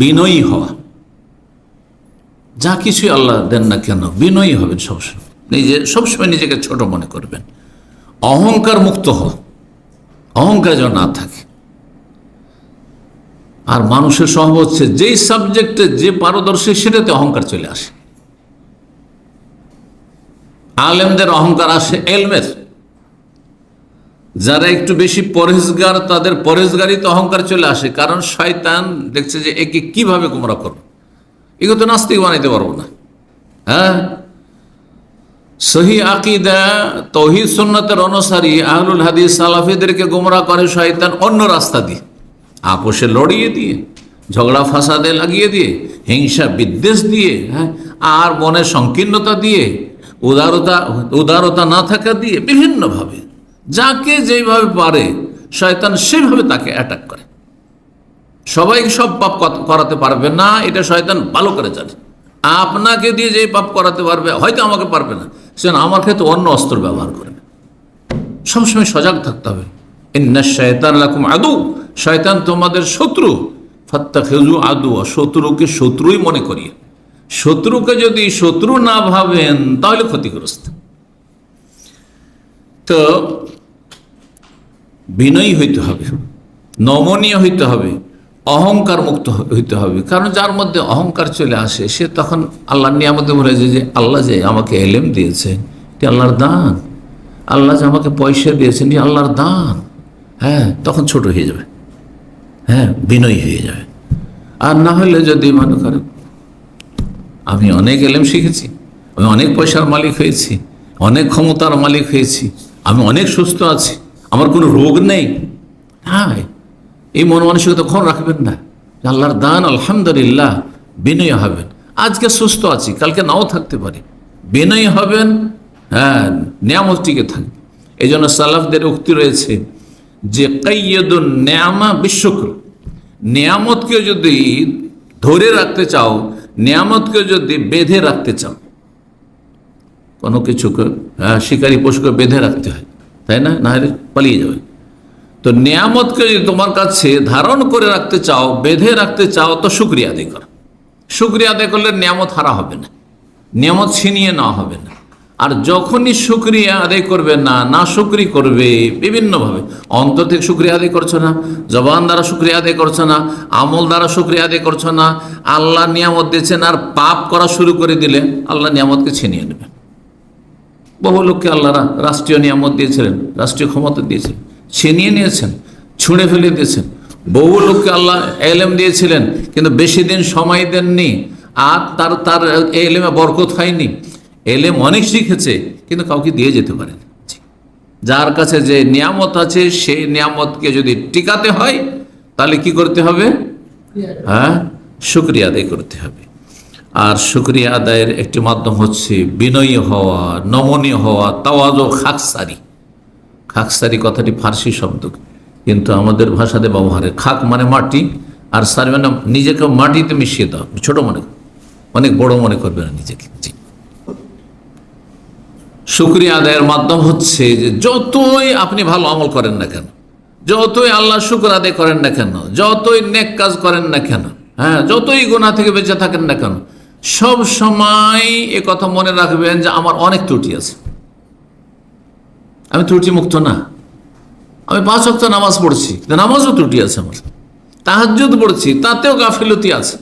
বিনয়ী হওয়া। যা কিছুই আল্লাহ দেন না কেন, বিনয়ী হবেন সবসময়। নিজে, সবসময় নিজেকে ছোট মনে করবেন। অহংকার মুক্ত হওয়া। অহংকার যেন না থাকে। আর মানুষের স্বভাব হচ্ছে, যেই সাবজেক্টে যে পারদর্শী, সেটাতে অহংকার চলে আসে। আলেমদের অহংকার আসে, এলমের। যারা একটু বেশি পরেজগার তাদের পরেজগারিতে অহংকার চলে আসে। কারণ শয়তান দেখছে যে একে কীভাবে গুমরা করব? এগুলো তো নাস্তিক বানাইতে পারব না। হ্যাঁ? সহি আকিদা, তহিদ সুন্নতের অনুসারী আহলুল হাদিস সালাফিদেরকে গোমরা করে শয়তান অন্য রাস্তা দিয়ে। আপোষে লড়িয়ে দিয়ে, ঝগড়া ফাসাদে লাগিয়ে দিয়ে, হিংসা বিদ্বেষ দিয়ে হ্যাঁ? আর মনের সংকীর্ণতা দিয়ে, উদারতা উদারতা না থাকা দিয়ে, বিভিন্নভাবে যাকে যেইভাবে পারে, শয়তান সেভাবে তাকে অ্যাটাক করে। সবাই সব পাপ করাতে পারবে? না, এটা শয়তান ভালো করে জানে। আপনাকে দিয়ে যে পাপ করাতে পারবে, হয়তো আমাকে পারবে না। সে আমার ক্ষেত্রে অন্য অস্ত্র ব্যবহার করবে। সবসময় সজাগ থাকতে হবে। শয়তান লাকুম আদু। শয়তান তোমাদের শত্রু। ফাত্তা খেজু আদু শত্রুকে শত্রুই মনে করিয়ে। শত্রুকে যদি শত্রু না ভাবেন, তাহলে ক্ষতিগ্রস্ত। তো বিনয়ী হইতে হবে, নমনীয় হইতে হবে, অহংকার মুক্ত হইতে হবে। কারণ যার মধ্যে অহংকার চলে আসে, সে তখন আল্লাহর নিয়ামতে বলে যে যে আল্লাহ যে আমাকে এলেম দিয়েছে, এটি আল্লাহর দান। আল্লাহ যে আমাকে পয়সা দিয়েছেন, এটি আল্লাহর দান। হ্যাঁ তখন ছোট হয়ে যাবে। হ্যাঁ বিনয়ী হয়ে যাবে। আর না হলে যদি মনে করেন আমি অনেক এলেম শিখেছি, আমি অনেক পয়সার মালিক হয়েছি, অনেক ক্ষমতার মালিক হয়েছি, আমি অনেক সুস্থ আছি আমার কোনো রোগ নেই। হ্যাঁ এই মন মানসিকতা কখন রাখবেন না। আল্লাহর দান আলহামদুলিল্লাহ বিনয় হবেন। আজকে সুস্থ আছি কালকে নাও থাকতে পারি। বিনয় হবেন হ্যাঁ নিয়ামত টিকে থাকবে। এই জন্য সালাফদের উক্তি রয়েছে যে কাইয়দুন নেয়ামা বিশ্বকর নিয়ামতকে যদি ধরে রাখতে চাও নিয়ামতকে যদি বেঁধে রাখতে চাও কোনো কিছুকে হ্যাঁ, শিকারী পশুকে বেঁধে রাখতে হয়। তাই না? না হলে পালিয়ে যাবে। তো নিয়ামতকে যদি তোমার কাছে ধারণ করে রাখতে চাও, বেঁধে রাখতে চাও, তো শুক্রিয়া আদায় করো। শুক্রিয়া আদায় করলে নিয়ামত হারা হবে না। নিয়ামত ছিনিয়ে নেওয়া হবে না। আর যখনই শুক্রিয়া আদায় করবে না না শুক্রি করবে বিভিন্নভাবে। অন্তর থেকে শুক্রিয়া আদায় করছ না, জবান দ্বারা শুক্রিয়া আদায় করছ না, আমল দ্বারা শুক্রিয়া আদায় করছ না, আল্লাহ নিয়ামত দিয়েছেন আর পাপ করা শুরু করে দিলে আল্লাহ নিয়ামতকে ছিনিয়ে নেবে। বহু লোককে আল্লাহরা রাষ্ট্রীয় নিয়ামত দিয়েছিলেন, রাষ্ট্রীয় ক্ষমতা দিয়েছিলেন। ছিনিয়ে নিয়েছেন, ছুঁড়ে ফেলে দিয়েছেন। বহু লোককে আল্লাহ এলেম দিয়েছিলেন, কিন্তু বেশি দিন সময় দেননি, আর তার তার এলেমে বরকত হয়নি। এলেম অনেক শিখেছে, কিন্তু কাউকে দিয়ে যেতে পারেন। যার কাছে যে নিয়ামত আছে, সেই নিয়ামতকে যদি টিকাতে হয়, তাহলে কি করতে হবে? হ্যাঁ শুক্রিয়া আদায় করতে হবে। আর শুক্রিয়া আদায়ের একটি মাধ্যম হচ্ছে বিনয়ী হওয়া, নমনীয় হওয়া, তাওয়াজ ও খাকসারি। খাকসারি কথাটি ফার্সি শব্দ, কিন্তু আমাদের ভাষাতে ব্যবহারে খাক মানে মাটি, আর সারি মানে নিজেকে মাটিতে মিশিয়ে দাও, ছোট মনে, অনেক বড় মনে করবে না নিজেকে, জি। শুক্রিয়া আদায়ের মাধ্যম হচ্ছে যে যতই আপনি ভালো আমল করেন না কেন, যতই আল্লাহ শুক্র আদায় করেন না কেন, যতই নেক কাজ করেন না কেন হ্যাঁ যতই গোনা থেকে বেঁচে থাকেন না কেন সব সময় এ কথা মনে রাখবেন যে আমার অনেক ত্রুটি আছে। আমি ত্রুটি মুক্ত না। আমি পাঁচ অক্ত নামাজ পড়ছি নামাজও ত্রুটি আছে আমার। তাহাজ্জুদ পড়ছি, তাতেও গাফিলতি আছে।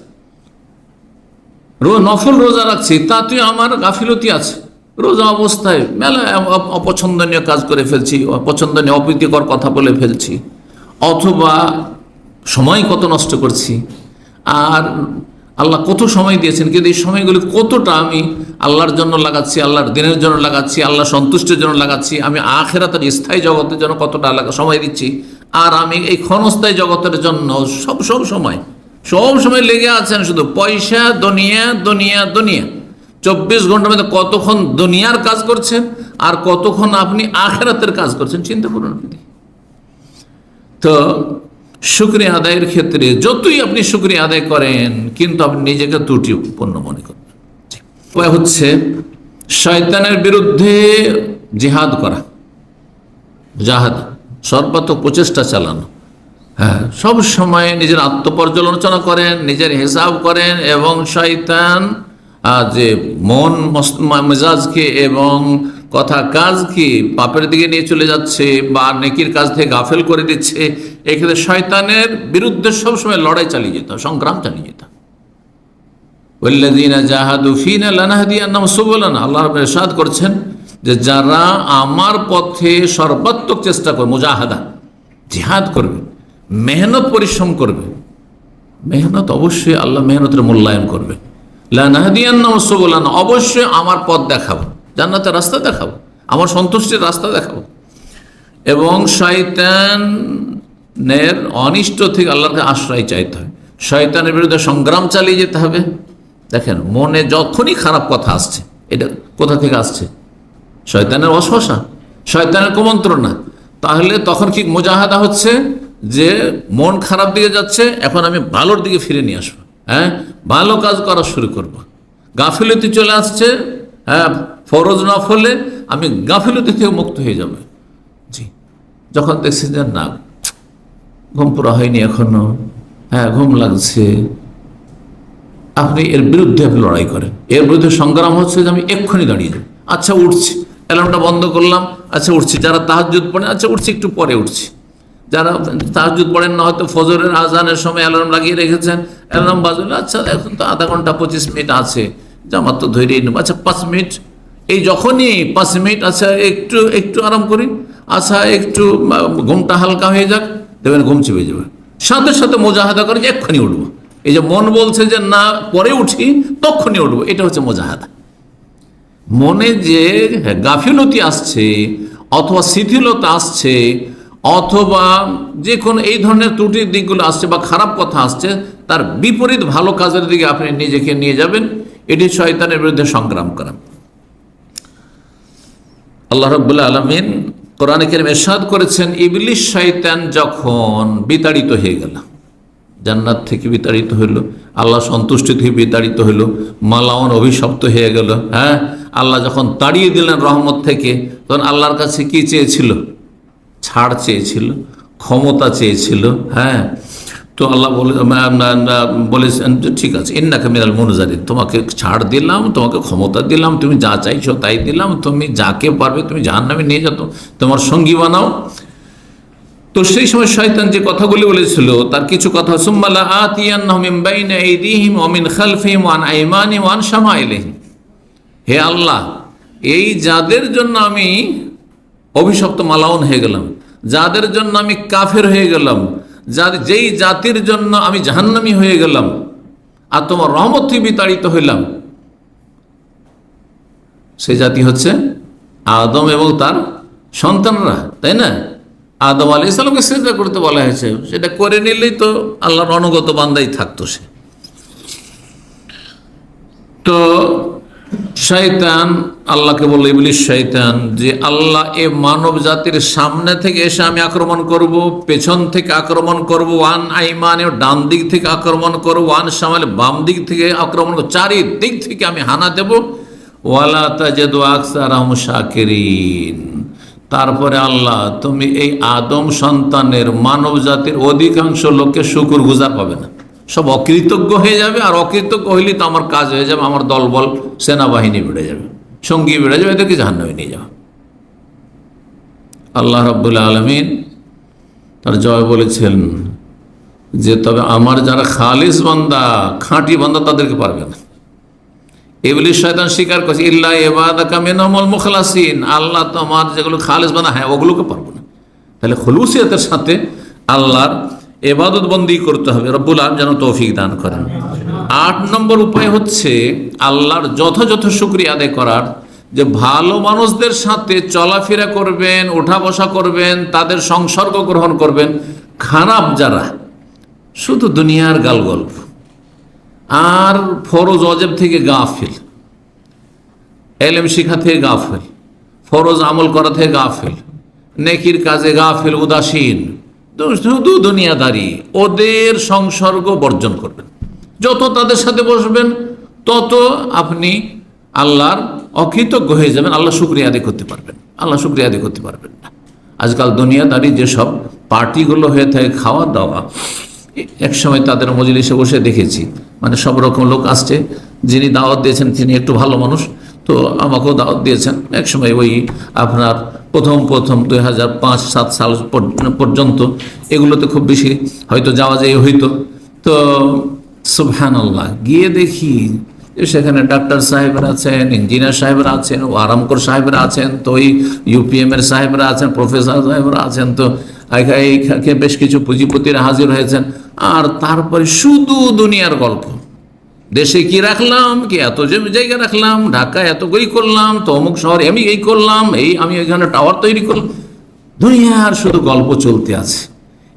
নফল রোজা রাখছি, তাতেও আমার গাফিলতি আছে। রোজা অবস্থায় মেলা অপছন্দনীয় কাজ করে ফেলছি, অপছন্দনীয়, অপ্রীতিকর কথা বলে ফেলছি, অথবা সময় কত নষ্ট করছি, আর আল্লাহ কত সময় দিয়েছেন? কিন্তু এই সময়গুলি কতটা আমি আল্লাহর জন্য লাগাচ্ছি, আল্লাহর দিনের জন্য লাগাচ্ছি আল্লাহ সন্তুষ্টের জন্য লাগাচ্ছি, আমি আখেরাতের স্থায়ী জগতের জন্য কতটা সময় দিচ্ছি? আর আমি এই ক্ষণস্থায়ী জগতের জন্য সব সব সময় সব সময় লেগে আছেন শুধু পয়সা, দুনিয়া দুনিয়া দুনিয়া। চব্বিশ ঘণ্টার মধ্যে কতক্ষণ দুনিয়ার কাজ করছেন আর কতক্ষণ আপনি আখেরাতের কাজ করছেন? চিন্তা করুন তো শুক্রিয়া আদায়ের ক্ষেত্রে যতই আপনি শুক্রিয়া আদায় করেন, কিন্তু আপনি নিজেকে ত্রুটিপূর্ণ মনে করবেন জি। উপায় হচ্ছে শয়তানের বিরুদ্ধে জিহাদ করা, জাহাদ, সর্বাত্মক প্রচেষ্টা চালানো হ্যাঁ সব সময় নিজের আত্মপর্যালোচনা করেন, নিজের হিসাব করেন এবং শয়তান যে মন মেজাজকে এবং কথা কাজকে পাপের দিকে নিয়ে চলে যাচ্ছে বা নেকির কাজ থেকে গাফেল করে দিচ্ছে। এক্ষেত্রে শয়তানের বিরুদ্ধে সবসময় লড়াই চালিয়ে যেত সংগ্রাম চালিয়ে যেত আল্লাহ করছেন যে যারা আমার পথে সর্বাত্মক চেষ্টা করবে, মুজাহাদা, জিহাদ করবে, মেহনত পরিশ্রম করবে, মেহনত অবশ্যই আল্লাহ মেহনতের মূল্যায়ন করবে। লানাহদিয়ান্নাহুম সুবুলানা, অবশ্যই আমার পথ দেখাবো। জান্নাতের রাস্তা দেখাবো, আমার সন্তুষ্টির রাস্তা দেখাবো। এবং শয়তানের অনিষ্ট থেকে আল্লাহকে আশ্রয় চাইতে হয়। শয়তানের বিরুদ্ধে সংগ্রাম চালিয়ে যেতে হবে। দেখেন, মনে যখনই খারাপ কথা আসছে, এটা কোথা থেকে আসছে? শয়তানের অশসা শয়তানের কুমন্ত্রণা। তাহলে তখন কি মোজাহাদা হচ্ছে? যে মন খারাপ দিকে যাচ্ছে, এখন আমি ভালোর দিকে ফিরে নিয়ে আসব। হ্যাঁ? ভালো কাজ করা শুরু করব। গাফিলতি চলে আসছে হ্যাঁ? ফরজ না ফলে আমি গাফিলতি থেকে মুক্ত হয়ে যাবে। জি। যখন দেখছি যে না ঘুম পুরা হয়নি এখনও হ্যাঁ ঘুম লাগছে। আপনি এর বিরুদ্ধে আপনি লড়াই করেন। এর বিরুদ্ধে সংগ্রাম হচ্ছে যে আমি এক্ষুনি দাঁড়িয়ে যাই। আচ্ছা উঠছি। অ্যালার্মটা বন্ধ করলাম। আচ্ছা উঠছি। যারা তাহাজুদ পড়েন আচ্ছা উঠছি একটু পরে উঠছি। যারা তাহাজুদ পড়েন না হয়তো ফজরের আজানের সময় অ্যালার্ম লাগিয়ে রেখেছেন। অ্যালার্ম বাজলে আচ্ছা এখন তো আধা ঘণ্টা পঁচিশ মিনিট আছে। জামাত তো ধরেই নেব। আচ্ছা পাঁচ মিনিট এই যখনই পাঁচ মিনিট আচ্ছা একটু একটু আরাম করি আচ্ছা একটু ঘুমটা হালকা হয়ে যাক, দেখবেন ঘুম চেপে যাবে। সাথে সাথে মোজাহাদা করে যে এক্ষুনি উঠবো। এই যে মন বলছে যে না, পরে উঠি তখনই উঠবো, এটা হচ্ছে মোজাহাদা। মনে যে গাফিলতি আসছে, অথবা শিথিলতা আসছে, অথবা যে কোনো এই ধরনের ত্রুটির দিকগুলো আসছে বা খারাপ কথা আসছে, তার বিপরীত ভালো কাজের দিকে আপনি নিজেকে নিয়ে যাবেন। এটি শয়তানের বিরুদ্ধে সংগ্রাম করা। আল্লাহ রব্বুল্লা আলমিন কোরআন কেরিম এরশাদ করেছেন ইবলিশ শয়তান যখন বিতাড়িত হয়ে গেল, জান্নাত থেকে বিতাড়িত হইল, আল্লাহ সন্তুষ্টি থেকে বিতাড়িত হইল, মালাওয়ান অভিশপ্ত হয়ে গেল হ্যাঁ? আল্লাহ যখন তাড়িয়ে দিলেন রহমত থেকে, তখন আল্লাহর কাছে কি চেয়েছিল? ছাড় চেয়েছিল, ক্ষমতা চেয়েছিল হ্যাঁ? তো আল্লাহ বলে বলেছেন ঠিক আছে, ইন্নাকে মিনাল মনুজারিন, তোমাকে ছাড় দিলাম, তোমাকে ক্ষমতা দিলাম, তুমি যা চাইছো তাই দিলাম, তুমি যাকে পারবে তুমি যার জাহান্নামে নিয়ে যেত তোমার সঙ্গী বানাও। তো সেই সময় শয়তান যে কথাগুলি বলেছিল, তার কিছু কথা, সুম্মালা আতিয়ান্নাহুম মিন বাইনা আইদিহিম ওয়া মিন খালফিহিম ওয়া আন আইমানিহিম ওয়া আন শামাইলিহিম। হে আল্লাহ, এই যাদের জন্য আমি অভিশপ্ত মালাউন হয়ে গেলাম, যাদের জন্য আমি কাফের হয়ে গেলাম যার যেই জাতির জন্য আমি জাহান্নামী হয়ে গেলাম আর তোমার রহমত বিতাড়িত হইলাম, সে জাতি হচ্ছে আদম এবং তার সন্তানরা, তাই না? আদম আলি ইসলামকে সেজদা করতে বলা হয়েছে, সেটা করে নিলেই তো আল্লাহর অনুগত বান্দাই থাকতো সে। তো শয়তান, আল্লাহকে বলল ইবলিশ শয়তান, যে আল্লাহ এ মানব জাতির সামনে থেকে এসে আমি আক্রমণ করব, পেছন থেকে আক্রমণ করব, ওয়ান আইমানে ডান দিক থেকে আক্রমণ করব, ওয়ান সামালে বাম দিক থেকে আক্রমণ করব, চারিদিক থেকে আমি হানা দেব। ওয়ালা তাজেদু আকসার শাকিরিন। তারপরে আল্লাহ, তুমি এই আদম সন্তানের মানব জাতির অধিকাংশ লোককে শুকুর গুজার পাবে না। সব অকৃতজ্ঞ হয়ে যাবে, আর অকৃতজ্ঞ হইলে তো আমার কাজ হয়ে যাবে, আমার দলবল, সেনাবাহিনী বেড়ে যাবে, সঙ্গী বেড়ে যাবে, এদেরকে জাহান্নামে নিয়ে যাওয়া আল্লাহ রব্বুল আলমিন তার জয় বলেছেন যে, তবে আমার যারা খালিস বান্দা, খাঁটি বান্দা, তাদেরকে পারবে না। এগুলি শয়তান স্বীকার করছে, ইল্লা এবাদা কামিনামল মুখলাসিন। আল্লাহ তোমার যেগুলো খালিস বানা হ্যাঁ ওগুলোকে পারব না। তাহলে খলুসিয়তের সাথে আল্লাহর এবাদত বন্দি করতে হবে। রব্বুল আলম যেন তৌফিক দান করেন। আট নম্বর উপায় হচ্ছে আল্লাহর যথাযথ শুক্রিয়া আদায় করার। যে ভালো মানুষদের সাথে চলাফেরা করবেন, ওঠা বসা করবেন, তাদের সংসর্গ গ্রহণ করবেন, খারাপ যারা, শুধু দুনিয়ার গাল গল্প আর ফরজ অজেব থেকে গাফিল। এলেম শিখা থেকে গাফিল। ফরজ আমল করা থেকে গাফিল। নেকির কাজে গা গাফিল, উদাসীন। শুধু দুনিয়াদারি, ওদের সংসর্গ বর্জন করবেন। যত তাদের সাথে বসবেন, তত আপনি আল্লাহর অকৃতজ্ঞ হয়ে যাবেন, আল্লাহ শুক্রিয়া আদায় করতে পারবেন। আল্লাহ শুক্রিয়া আদায় করতে পারবেন না। আজকাল দুনিয়াদারি যেসব পার্টিগুলো হয়ে থাকে, খাওয়া দাওয়া, এক সময় তাদের মজলিসে বসে দেখেছি মানে সব রকম লোক আসছে, যিনি দাওয়াত দিয়েছেন তিনি একটু ভালো মানুষ, তো আমাকেও দাওয়াত দিয়েছেন। এক সময় ওই আপনার প্রথম প্রথম দুই হাজার পাঁচ, সাত সাল পর- পর্যন্ত এগুলোতে খুব বেশি হয়তো যাওয়া যায় হইতো। তো সুবহান আল্লাহ গিয়ে দেখি সেখানে ডাক্তার সাহেবরা আছেন, ইঞ্জিনিয়ার সাহেবরা আছেন, ও আরামকর সাহেবরা আছেন, তো ওই ইউপিএম এর সাহেবরা আছেন, প্রফেসর সাহেবরা আছেন, তো এইখানে বেশ কিছু পুঁজিপতিরা হাজির হয়েছেন। আর তারপরে শুধু দুনিয়ার গল্প। দেশে কি রাখলাম? কি এত জায়গা রাখলাম? ঢাকা এত কই করলাম? তো অমুক শহরে আমি এই করলাম, এই আমি এখানে টাওয়ার তৈরি করলাম। দুনিয়ার শুধু গল্প চলতে আছে।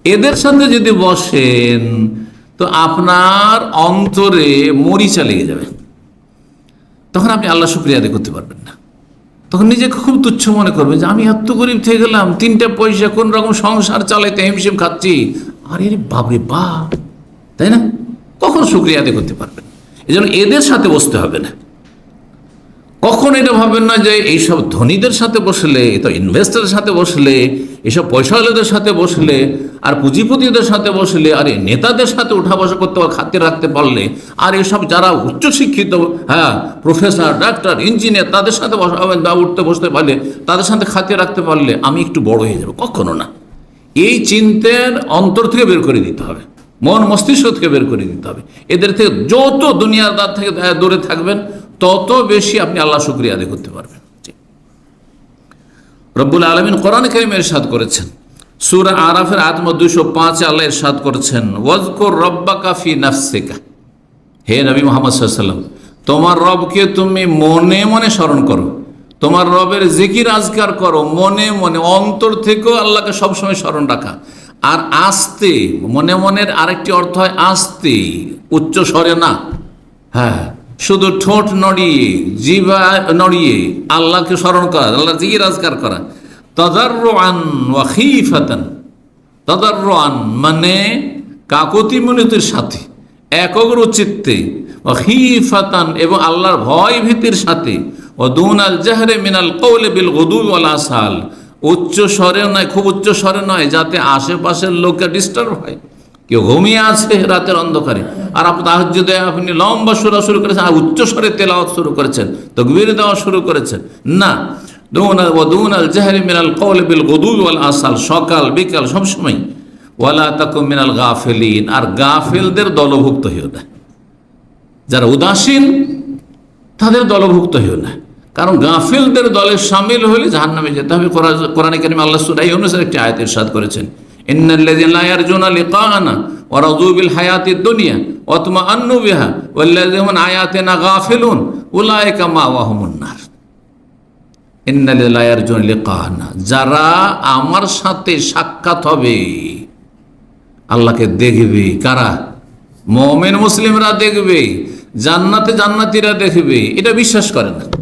এদের সাথে যদি বসেন, তো আপনার অন্তরে মরিচা লেগে যাবে। তখন আপনি আল্লাহ শুক্রিয়া আদায় করতে পারবেন না। তখন নিজেকে খুব তুচ্ছ মনে করবে যে আমি এত গরিব থেকে গেলাম, তিনটা পয়সা কোন রকম সংসার চালাইতে হিমশিম খাচ্ছি। আরে রে বাবরে বাপ, তাই না? কখন শুক্রিয়া আদায় করতে পারবেন? এই এদের সাথে বসতে হবে না। কখন এটা ভাবেন না যে এইসব ধনীদের সাথে বসলে তো ইনভেস্টারের সাথে বসলে এসব পয়সাওয়ালাদের সাথে বসলে, আর পুঁজিপতিদের সাথে বসলে, আর নেতাদের সাথে উঠা বসা করতে খাতে রাখতে পারলে, আর এসব যারা উচ্চশিক্ষিত হ্যাঁ প্রফেসর ডাক্তার ইঞ্জিনিয়ার তাদের সাথে বসা উঠতে বসতে পারলে, তাদের সাথে খাতে রাখতে পারলে আমি একটু বড় হয়ে যাব। কখনো না। এই চিন্তার অন্তর থেকে বের করে দিতে হবে। মন মস্তিষ্ক থেকে বের করে দিতে হবে। এদের থেকে যত দুনিয়াদার থেকে দূরে থাকবেন, তত বেশি আপনি আল্লাহ শুক্রিয়া আদায় করতে পারবেন। রব্বুল আলমিন কোরআন কারিম এরশাদ করেছেন। সুরা আরাফের আত্ম দুশো পাঁচ আল্লাহ এরশাদ করেছেন, ওয়াজকুর রব্বা কাফি নাফসিকা। হে নবী মোহাম্মদ সাল্লাম তোমার রবকে তুমি মনে মনে স্মরণ করো। তোমার রবের জিকির আজকার করো, মনে মনে অন্তর থেকেও আল্লাহকে সবসময় স্মরণ রাখা। আর আস্তে, মনে মনের আরেকটি অর্থ হয় আস্তে, উচ্চ স্বরে না। হ্যাঁ শুধু ঠোঁট নড়িয়ে, জিভা নড়িয়ে আল্লাহকে স্মরণ করা আল্লাহ জিকির রাজগার করা। তদার্রান ওয়া খিফাতান। তদার্রান মানে কাকতি মিনতির সাথে, একগ্র চিত্তে। এবং আল্লাহর ভয় ভীতির সাথে। ও দুন আল জাহরে মিনাল কৌলে বিল গদু ওয়াল আসাল। উচ্চ স্বরে নয়, খুব উচ্চ স্বরে নয়, যাতে আশেপাশের লোককে ডিস্টার্ব হয়। কেউ ঘুমিয়ে আছে রাতের অন্ধকারে, আর আপনি তাহাজ্জুদে আপনি লম্বা সুরা শুরু করেছেন, আর উচ্চ স্বরে তেলাওয়াত শুরু করেছেন, তকবীর দেওয়া শুরু করেছেন। না, দুন আল মিনাল বিল গদু আসাল, সকাল, বিকাল সবসময় মিনাল আর দলভুক্ত হইও যারা উদাসীন, তাদের দলভুক্ত হইও না। কারণ গাফিলদের দলে সামিল হলে জাহান নামে যেতে হবে। কোরআ- কোরআনে কারিম আল্লাহ সুরাই অনুসারে একটি আয়াতের সাদ করেছেন। বিল দুনিয়া যারা আমার সাথে সাক্ষাৎ হবে, আল্লাহকে দেখবে কারা? মমেন মুসলিমরা দেখবে, জান্নাতে জান্নাতিরা দেখবে, এটা বিশ্বাস করে না।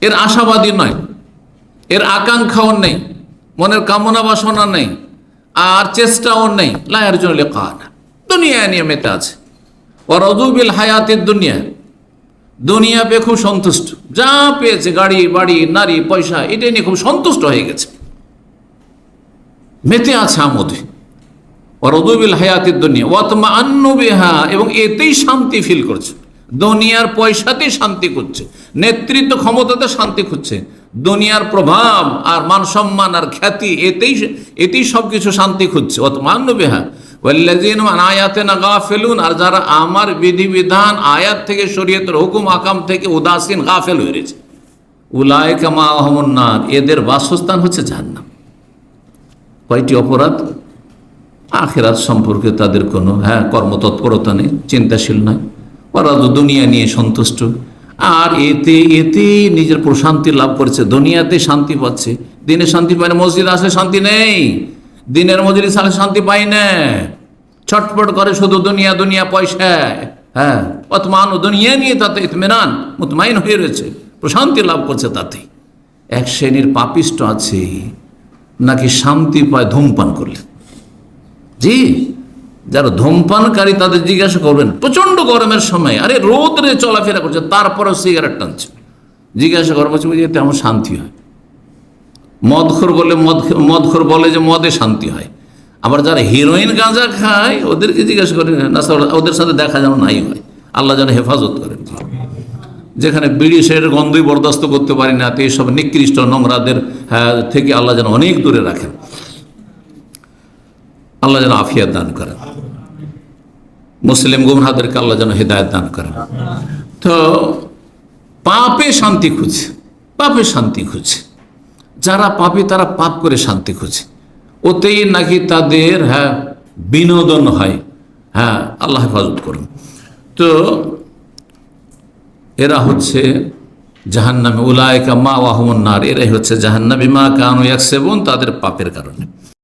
এর আশাবাদী নয়, এর আকাঙ্ক্ষাও নেই, মনের কামনা বাসনা নেই, আর চেষ্টাও নেই। লায়ের জন্য লেখা না দুনিয়া নিয়ে মেতে আছে ও রজুবিল হায়াতের দুনিয়া। দুনিয়া পেয়ে খুব সন্তুষ্ট। যা পেয়েছে, গাড়ি, বাড়ি, নারী, পয়সা, এটা নিয়ে খুব সন্তুষ্ট হয়ে গেছে। মেতে আছে আমোদে। রদুবিল হায়াতের দুনিয়া। ওয়াতমা আন্নবিহা এবং এতেই শান্তি ফিল করছে। দুনিয়ার পয়সাতেই শান্তি করছে নেতৃত্ব ক্ষমতাতে শান্তি খুঁজছে, দুনিয়ার প্রভাব আর মান সম্মান আর খ্যাতি, এতেই এতেই সব কিছু শান্তি খুঁজছে। ওয়াতমা আন্নবিহা ওয়াল্লাযীনা আন আয়াতিনা গাফিলুন, আর যারা আমার বিধিবিধান, আয়াত থেকে শরীয়তের হুকুম আকাম থেকে উদাসীন, গাফেল হয়ে রয়েছে। উলায়কা মা নার, এদের বাসস্থান হচ্ছে জাহান্নাম। কয়টি অপরাধ? আখেরাত সম্পর্কে তাদের কোনো হ্যাঁ কর্মতৎপরতা নেই, চিন্তাশীল নয়। ওরা দুনিয়া নিয়ে সন্তুষ্ট। আর এতে এতে নিজের প্রশান্তি লাভ করেছে। দুনিয়াতে শান্তি পাচ্ছে। দিনে শান্তি পায় না, মসজিদ আসলে শান্তি নেই। দিনের মজুরি সালে শান্তি পাই না। ছটপট করে শুধু দুনিয়া দুনিয়া পয়সা হ্যাঁ অতমান দুনিয়া নিয়ে তাতে ইতমেনান, মুতমাইন হয়ে রয়েছে। প্রশান্তি লাভ করছে তাতে। এক শ্রেণির পাপিষ্ট আছে, নাকি শান্তি পায় ধূমপান করলে? জি যারা ধূমপানকারী তাদের জিজ্ঞাসা করবেন প্রচণ্ড গরমের সময় আরে রোদরে চলাফেরা করছে তারপরেও সিগারেট টানছে। জিজ্ঞাসা করব বলছে তেমন শান্তি হয়। মদখোর বলে মদ মদখোর বলে যে মদে শান্তি হয়। আবার যারা হিরোইন গাঁজা খায় ওদেরকে জিজ্ঞাসা করেন না ওদের সাথে দেখা যেন নাই হয়। আল্লাহ যেন হেফাজত করেন যেখানে বিড়ি সের গন্ধই বরদাস্ত করতে পারি না তো এইসব নিকৃষ্ট নোংরাদের হ্যাঁ, থেকে আল্লাহ যেন অনেক দূরে রাখেন। আল্লাহ যেন আফিয়াত দান করেন। মুসলিম গুমরাদেরকে আল্লাহ যেন হেদায়ত দান করেন। তো পাপে শান্তি খুঁজে, পাপে শান্তি খুঁজে। যারা পাপে, তারা পাপ করে শান্তি খুঁজে। ওতেই নাকি তাদের হ্যাঁ বিনোদন হয়। হ্যাঁ আল্লাহ হেফাজত করুন। তো এরা হচ্ছে জাহান্নামে উলায়কা মা ওয়াহমন্নার এরাই হচ্ছে জাহান্নাবি মা কানু এক সেবন তাদের পাপের কারণে।